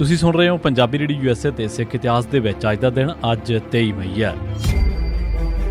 ਤੁਸੀਂ ਸੁਣ ਰਹੇ ਹੋ ਪੰਜਾਬੀ ਰੇਡੀਓ ਯੂਐਸਏ ਤੇ ਸਿੱਖ ਇਤਿਹਾਸ ਦੇ ਵਿੱਚ ਅੱਜ ਦਾ ਦਿਨ, ਅੱਜ 23 ਮਈ ਹੈ।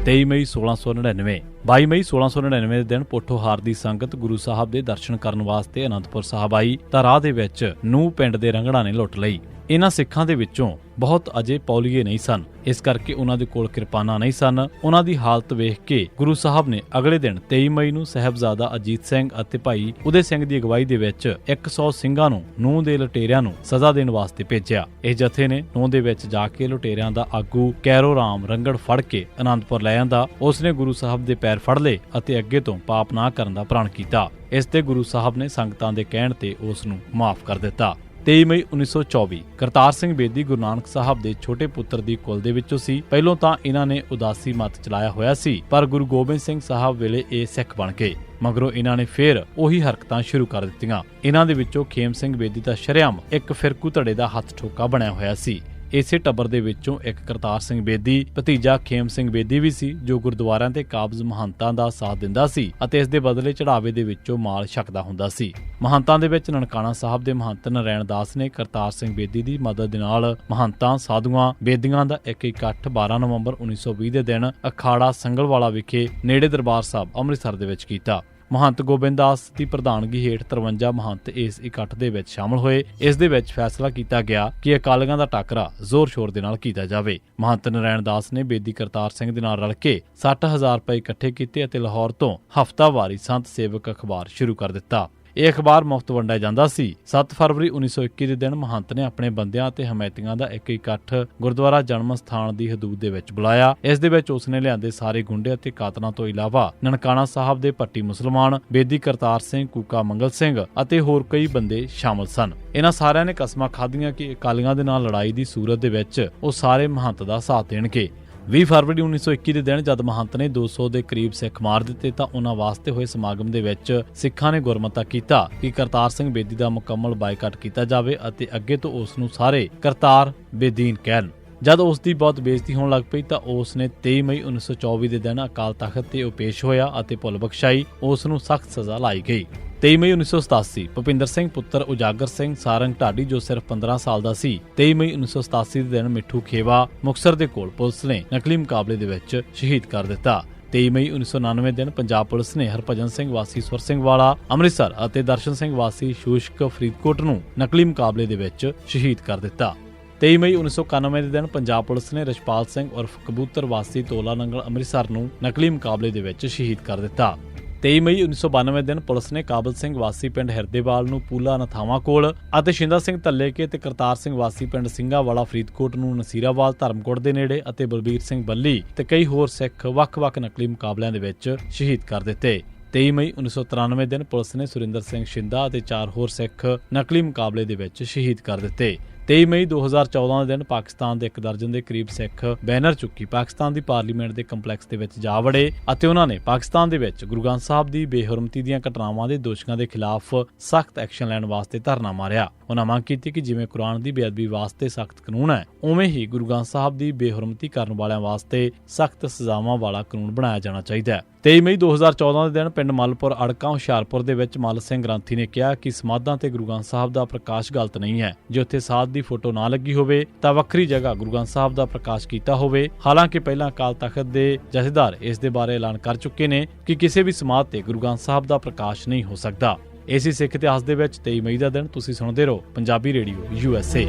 23 ਮਈ 1699 22 ਮਈ 1699 ਦੇ ਦਿਨ ਪੋਠੋਹਾਰ ਦੀ ਸੰਗਤ ਗੁਰੂ ਸਾਹਿਬ ਦੇ ਦਰਸ਼ਨ ਕਰਨ ਵਾਸਤੇ ਅਨੰਦਪੁਰ ਸਾਹਿਬ ਆਈ ਤਾਂ ਰਾਹ ਦੇ ਵਿੱਚ ਨੂੰ ਪਿੰਡ ਦੇ ਰੰਗੜਾ ਨੇ ਲੁੱਟ ਲਈ। ਇਹਨਾਂ ਸਿੱਖਾਂ ਦੇ ਵਿੱਚੋਂ ਬਹੁਤ ਅਜੇ ਪੌਲੀਏ ਨਹੀਂ ਸਨ। ਇਸ ਕਰਕੇ ਉਹਨਾਂ ਦੇ ਕੋਲ ਕਿਰਪਾਨਾਂ ਨਹੀਂ ਸਨ। ਉਹਨਾਂ ਦੀ ਹਾਲਤ ਵੇਖ ਕੇ ਗੁਰੂ ਸਾਹਿਬ ਨੇ ਅਗਲੇ ਦਿਨ 23 ਮਈ ਨੂੰ ਸਹਿਬਜ਼ਾਦਾ ਅਜੀਤ ਸਿੰਘ ਅਤੇ ਭਾਈ ਉਦੇ ਸਿੰਘ ਦੀ ਅਗਵਾਈ ਦੇ ਵਿੱਚ 100 ਸਿੰਘਾਂ ਨੂੰ ਨੂੰਹ ਦੇ ਲੁਟੇਰਿਆਂ ਨੂੰ ਸਜ਼ਾ ਦੇਣ ਵਾਸਤੇ ਭੇਜਿਆ। ਇਹ ਜਥੇ ਨੇ ਨੂੰਹ ਦੇ ਵਿੱਚ ਜਾ ਕੇ ਲੁਟੇਰਿਆਂ ਦਾ ਆਗੂ ਕੈਰੋ ਰਾਮ ਰੰਗੜ ਫੜ ਕੇ ਅਨੰਦਪੁਰ ਲੈ ਆਂਦਾ। ਉਸ ਨੇ ਗੁਰੂ ਸਾਹਿਬ ਦੇ ਪੈਰ ਫੜ ਲਏ ਅਤੇ ਅੱਗੇ ਤੋਂ ਪਾਪ ਨਾ ਕਰਨ ਦਾ ਪ੍ਰਣ ਕੀਤਾ। ਇਸ ਤੇ ਗੁਰੂ ਸਾਹਿਬ ਨੇ ਸੰਗਤਾਂ ਦੇ ਕਹਿਣ ਤੇ ਉਸ ਨੂੰ ਮਾਫ ਕਰ ਦਿੱਤਾ। 23 ਮਈ 1924 ਕਰਤਾਰ ਸਿੰਘ ਬੇਦੀ ਗੁਰੂ ਨਾਨਕ ਸਾਹਿਬ ਦੇ ਛੋਟੇ ਪੁੱਤਰ ਦੀ ਕੁਲ ਦੇ ਵਿੱਚੋਂ ਸੀ। ਪਹਿਲੋਂ ਤਾਂ ਇਹਨਾਂ ਨੇ ਉਦਾਸੀ ਮਤ ਚਲਾਇਆ ਹੋਇਆ ਸੀ, ਪਰ ਗੁਰੂ ਗੋਬਿੰਦ ਸਿੰਘ ਸਾਹਿਬ ਵੇਲੇ ਇਹ ਸਿੱਖ ਬਣ ਗਏ। ਮਗਰੋਂ ਇਹਨਾਂ ਨੇ ਫੇਰ ਉਹੀ ਹਰਕਤਾਂ ਸ਼ੁਰੂ ਕਰ ਦਿੱਤੀਆਂ। ਇਹਨਾਂ ਦੇ ਵਿੱਚੋਂ ਖੇਮ ਸਿੰਘ ਬੇਦੀ ਦਾ ਸ਼ਰਿਆਮ ਇੱਕ ਫਿਰਕੂ ਧੜੇ ਦਾ ਹੱਥ ਠੋਕਾ ਬਣਿਆ ਹੋਇਆ ਸੀ। ਇਸੇ ਟੱਬਰ ਦੇ ਵਿੱਚੋਂ ਇੱਕ ਕਰਤਾਰ ਸਿੰਘ ਬੇਦੀ, ਭਤੀਜਾ ਖੇਮ ਸਿੰਘ ਬੇਦੀ ਵੀ ਸੀ, ਜੋ ਗੁਰਦੁਆਰਿਆਂ ਤੇ ਕਾਬਜ਼ ਮਹੰਤਾਂ ਦਾ ਸਾਥ ਦਿੰਦਾ ਸੀ ਅਤੇ ਇਸ ਦੇ ਬਦਲੇ ਚੜਾਵੇ ਦੇ ਵਿੱਚੋਂ ਮਾਲ ਛਕਦਾ ਹੁੰਦਾ ਸੀ। ਮਹੰਤਾਂ ਦੇ ਵਿੱਚ ਨਨਕਾਣਾ ਸਾਹਿਬ ਦੇ ਮਹੰਤ ਨਰੈਣ ਦਾਸ ਨੇ ਕਰਤਾਰ ਸਿੰਘ ਬੇਦੀ ਦੀ ਮਦਦ ਦੇ ਨਾਲ ਮਹੰਤਾਂ, ਸਾਧੂਆਂ, ਬੇਦੀਆਂ ਦਾ ਇੱਕ ਇਕੱਠ 12 ਨਵੰਬਰ 1920 ਦੇ ਦਿਨ ਅਖਾੜਾ ਸੰਗਲਵਾਲਾ ਵਿਖੇ ਨੇੜੇ ਦਰਬਾਰ ਸਾਹਿਬ ਅੰਮ੍ਰਿਤਸਰ ਦੇ ਵਿੱਚ ਕੀਤਾ। ਮਹੰਤ ਗੋਬਿੰਦਦਾਸ ਦੀ ਪ੍ਰਧਾਨਗੀ ਹੇਠ 53 ਮਹੰਤ ਇਸ ਇਕੱਠ ਦੇ ਵਿੱਚ ਸ਼ਾਮਲ ਹੋਏ। ਇਸ ਦੇ ਵਿੱਚ ਫੈਸਲਾ ਕੀਤਾ ਗਿਆ ਕਿ ਅਕਾਲੀਆਂ ਦਾ ਟਾਕਰਾ ਜ਼ੋਰ-ਸ਼ੋਰ ਦੇ ਨਾਲ ਕੀਤਾ ਜਾਵੇ। ਮਹੰਤ ਨਰੈਣ ਦਾਸ ਨੇ ਬੇਦੀ ਕਰਤਾਰ ਸਿੰਘ ਦੇ ਨਾਲ ਰਲ ਕੇ 60000 ਰੁਪਏ ਇਕੱਠੇ ਕੀਤੇ ਅਤੇ ਲਾਹੌਰ ਤੋਂ ਹਫ਼ਤਾਵਾਰੀ ਸੰਤ ਸੇਵਕ ਅਖਬਾਰ ਸ਼ੁਰੂ ਕਰ ਦਿੱਤਾ। ਇਹ ਅਖਬਾਰ ਮੁਫਤ ਵੰਡਿਆ ਜਾਂਦਾ ਸੀ। 7 ਫਰਵਰੀ 1921 ਦੇ ਦਿਨ ਮਹੰਤ ਨੇ ਆਪਣੇ ਬੰਦਿਆਂ ਅਤੇ ਹਮਾਇਤੀਆਂ ਦਾ ਇੱਕ ਇਕੱਠ ਗੁਰਦੁਆਰਾ ਜਨਮ ਸਥਾਨ ਦੀ ਹਦੂਦ ਦੇ ਵਿੱਚ ਬੁਲਾਇਆ। ਇਸ ਦੇ ਵਿੱਚ ਉਸਨੇ ਲਿਆਂਦੇ ਸਾਰੇ ਗੁੰਡੇ ਅਤੇ ਕਾਤਲਾਂ ਤੋਂ ਇਲਾਵਾ ਨਨਕਾਣਾ ਸਾਹਿਬ ਦੇ ਪੱਟੀ ਮੁਸਲਮਾਨ, ਬੇਦੀ ਕਰਤਾਰ ਸਿੰਘ, ਕੂਕਾ ਮੰਗਲ ਸਿੰਘ ਅਤੇ ਹੋਰ ਕਈ ਬੰਦੇ ਸ਼ਾਮਲ ਸਨ। ਇਹਨਾਂ ਸਾਰਿਆਂ ਨੇ ਕਸਮਾਂ ਖਾਧੀਆਂ ਕਿ ਅਕਾਲੀਆਂ ਦੇ ਨਾਲ ਲੜਾਈ ਦੀ ਸੂਰਤ ਦੇ ਵਿੱਚ ਉਹ ਸਾਰੇ ਮਹੰਤ ਦਾ ਸਾਥ ਦੇਣਗੇ। 20 ਫਰਵਰੀ 1921 ਦੇ ਦਿਨ ਜਦ ਮਹੰਤ ਨੇ 200 ਦੇ ਕਰੀਬ ਸਿੱਖ ਮਾਰ ਦਿੱਤੇ ਤਾਂ ਉਹਨਾਂ ਵਾਸਤੇ ਹੋਏ ਸਮਾਗਮ ਦੇ ਵਿੱਚ ਸਿੱਖਾਂ ਨੇ ਗੁਰਮਤਾ ਕੀਤਾ ਕਿ ਕਰਤਾਰ ਸਿੰਘ ਬੇਦੀ ਦਾ ਮੁਕੰਮਲ ਬਾਈਕਾਟ ਕੀਤਾ ਜਾਵੇ ਅਤੇ ਅੱਗੇ ਤੋਂ ਉਸ ਨੂੰ ਸਾਰੇ ਕਰਤਾਰ ਬੇਦੀਨ ਕਹਿਣ। ਜਦ ਉਸ ਦੀ ਬਹੁਤ ਬੇਇੱਜ਼ਤੀ ਹੋਣ ਲੱਗ ਪਈ ਤਾਂ ਉਸ ਨੇ 23 ਮਈ 1924 ਦੇ ਦਿਨ ਅਕਾਲ ਤਖਤ ਤੇ ਉਹ ਪੇਸ਼ ਹੋਇਆ ਅਤੇ ਭੁੱਲ ਬਖਸ਼ਾਈ। ਉਸ ਨੂੰ ਸਖਤ ਸਜ਼ਾ ਲਾਈ ਗਈ। 23 ਮਈ 1987 ਭੁਪਿੰਦਰ ਸਿੰਘ ਪੁੱਤਰ ਉਜਾਗਰ ਸਿੰਘ ਸਾਰੰਗ ਢਾਡੀ ਜੋ ਸਿਰਫ 15 ਸਾਲ ਦਾ ਸੀ 23 ਮਈ 1987 ਦੇ ਦਿਨ ਮਿੱਠੂ ਖੇਵਾ ਮੁਕਸਰ ਦੇ ਕੋਲ ਪੁਲਿਸ ਨੇ ਨਕਲੀ ਮੁਕਾਬਲੇ ਦੇ ਵਿੱਚ ਸ਼ਹੀਦ ਕਰ ਦਿੱਤਾ। 23 ਮਈ 1999 ਦਿਨ ਪੰਜਾਬ ਪੁਲਿਸ ਨੇ ਹਰਭਜਨ ਸਿੰਘ ਵਾਸੀ ਸੁਰ ਸਿੰਘ ਵਾਲਾ, ਅੰਮ੍ਰਿਤਸਰ ਅਤੇ ਦਰਸ਼ਨ ਸਿੰਘ ਵਾਸੀ ਸ਼ੂਸ਼ਕ ਫਰੀਦਕੋਟ ਨੂੰ ਨਕਲੀ ਮੁਕਾਬਲੇ ਦੇ ਵਿੱਚ ਸ਼ਹੀਦ ਕਰ ਦਿੱਤਾ। 23 ਮਈ 1991 ਦੇ ਦਿਨ ਪੰਜਾਬ ਪੁਲਿਸ ਨੇ ਰਸ਼ਪਾਲ ਸਿੰਘ ਉਰਫ ਕਬੂਤਰ ਵਾਸੀ ਤੋਲਾ ਨੰਗਲ ਅੰਮ੍ਰਿਤਸਰ ਨੂੰ ਨਕਲੀ ਮੁਕਾਬਲੇ ਦੇ ਵਿੱਚ ਸ਼ਹੀਦ ਕਰ ਦਿੱਤਾ। 23 ਮਈ 1992 ਦਿਨ ਪੁਲਿਸ ਨੇ ਕਾਬਲ ਸਿੰਘ ਵਾਸੀ ਪਿੰਡ ਹਿਰਦੇਵਾਲ ਨੂੰ ਪੂਲਾ ਨਥਾਵਾਂ ਕੋਲ ਅਤੇ ਸ਼ਿੰਦਾ ਸਿੰਘ ਧੱਲੇਕੇ ਤੇ ਕਰਤਾਰ ਸਿੰਘ ਵਾਸੀ ਪਿੰਡ ਸਿੰਘਾਵਾਲਾ ਫਰੀਦਕੋਟ ਨੂੰ ਨਸੀਰਾਵਾਲ ਧਰਮਕੋਟ ਦੇ ਨੇੜੇ ਅਤੇ ਬਲਬੀਰ ਸਿੰਘ ਬੱਲੀ ਤੇ ਕਈ ਹੋਰ ਸਿੱਖ ਵੱਖ-ਵੱਖ ਨਕਲੀ ਮੁਕਾਬਲਿਆਂ ਦੇ ਵਿੱਚ ਸ਼ਹੀਦ ਕਰ ਦਿੱਤੇ। 23 ਮਈ 1993 ਦਿਨ ਪੁਲਿਸ ਨੇ ਸੁਰਿੰਦਰ ਸਿੰਘ ਸ਼ਿੰਦਾ ਅਤੇ ਚਾਰ ਹੋਰ ਸਿੱਖ ਨਕਲੀ ਮੁਕਾਬਲੇ ਦੇ ਵਿੱਚ ਸ਼ਹੀਦ ਕਰ ਦਿੱਤੇ। 23 ਮਈ 2014 ਦੇ ਦਿਨ ਪਾਕਿਸਤਾਨ ਦੇ ਇੱਕ ਦਰਜਨ ਦੇ ਕਰੀਬ ਸਿੱਖ ਬੈਨਰ ਚੁੱਕੀ ਪਾਕਿਸਤਾਨ ਦੀ ਪਾਰਲੀਮੈਂਟ ਦੇ ਕੰਪਲੈਕਸ ਦੇ ਵਿੱਚ ਜਾ ਵੜੇ ਅਤੇ ਉਹਨਾਂ ਨੇ ਪਾਕਿਸਤਾਨ ਦੇ ਵਿੱਚ ਗੁਰੂ ਗ੍ਰੰਥ ਸਾਹਿਬ ਦੀ ਬੇਹਰਮਤੀ ਦੀਆਂ ਘਟਨਾਵਾਂ ਦੇ ਦੋਸ਼ੀਆਂ ਦੇ ਖਿਲਾਫ ਸਖਤ ਐਕਸ਼ਨ ਲੈਣ ਵਾਸਤੇ ਧਰਨਾ ਮਾਰਿਆ। ਉਹਨਾਂ ਮੰਗ ਕੀਤੀ ਕਿ ਜਿਵੇਂ ਕੁਰਾਨ ਦੀ ਬੇਅਦਬੀ ਵਾਸਤੇ ਸਖਤ ਕਾਨੂੰਨ ਹੈ, ਉਵੇਂ ਹੀ ਗੁਰੂ ਗ੍ਰੰਥ ਸਾਹਿਬ ਦੀ ਬੇਹਰਮਤੀ ਕਰਨ ਵਾਲਿਆਂ ਵਾਸਤੇ ਸਖਤ ਸਜ਼ਾਵਾਂ ਵਾਲਾ ਕਾਨੂੰਨ ਬਣਾਇਆ ਜਾਣਾ ਚਾਹੀਦਾ ਹੈ। 23 ਮਈ 2014 ਦੇ ਦਿਨ ਪਿੰਡ ਮਲਪੁਰ ਅੜਕਾ, ਹੁਸ਼ਿਆਰਪੁਰ ਦੇ ਵਿੱਚ ਮਲ ਸਿੰਘ ਗ੍ਰੰਥੀ ਨੇ ਕਿਹਾ ਕਿ ਸਮਾਧਾਂ ਤੇ ਗੁਰੂ ਗ੍ਰੰਥ ਸਾਹਿਬ ਦਾ ਪ੍ਰਕਾਸ਼ ਗਲਤ ਨਹੀਂ ਹੈ, ਜੇ ਉੱਥੇ ਸਾਧ ਦੀ ਫੋਟੋ ਨਾ ਲੱਗੀ ਹੋਵੇ ਤਾਂ ਵੱਖਰੀ ਜਗ੍ਹਾ ਗੁਰੂ ਗ੍ਰੰਥ ਸਾਹਿਬ ਦਾ ਪ੍ਰਕਾਸ਼ ਕੀਤਾ ਹੋਵੇ। ਹਾਲਾਂਕਿ ਪਹਿਲਾਂ ਅਕਾਲ ਤਖਤ ਦੇ ਜਥੇਦਾਰ ਇਸ ਦੇ ਬਾਰੇ ਐਲਾਨ ਕਰ ਚੁੱਕੇ ਨੇ ਕਿ ਕਿਸੇ ਵੀ ਸਮਾਧ ਤੇ ਗੁਰੂ ਗ੍ਰੰਥ ਸਾਹਿਬ ਦਾ ਪ੍ਰਕਾਸ਼ ਨਹੀਂ ਹੋ ਸਕਦਾ। ਇਸੇ ਸਿੱਖ ਇਤਿਹਾਸ ਦੇ ਵਿੱਚ 23 ਮਈ ਦਾ ਦਿਨ ਤੁਸੀਂ ਸੁਣਦੇ ਰਹੋ। Punjabi radio, U S A.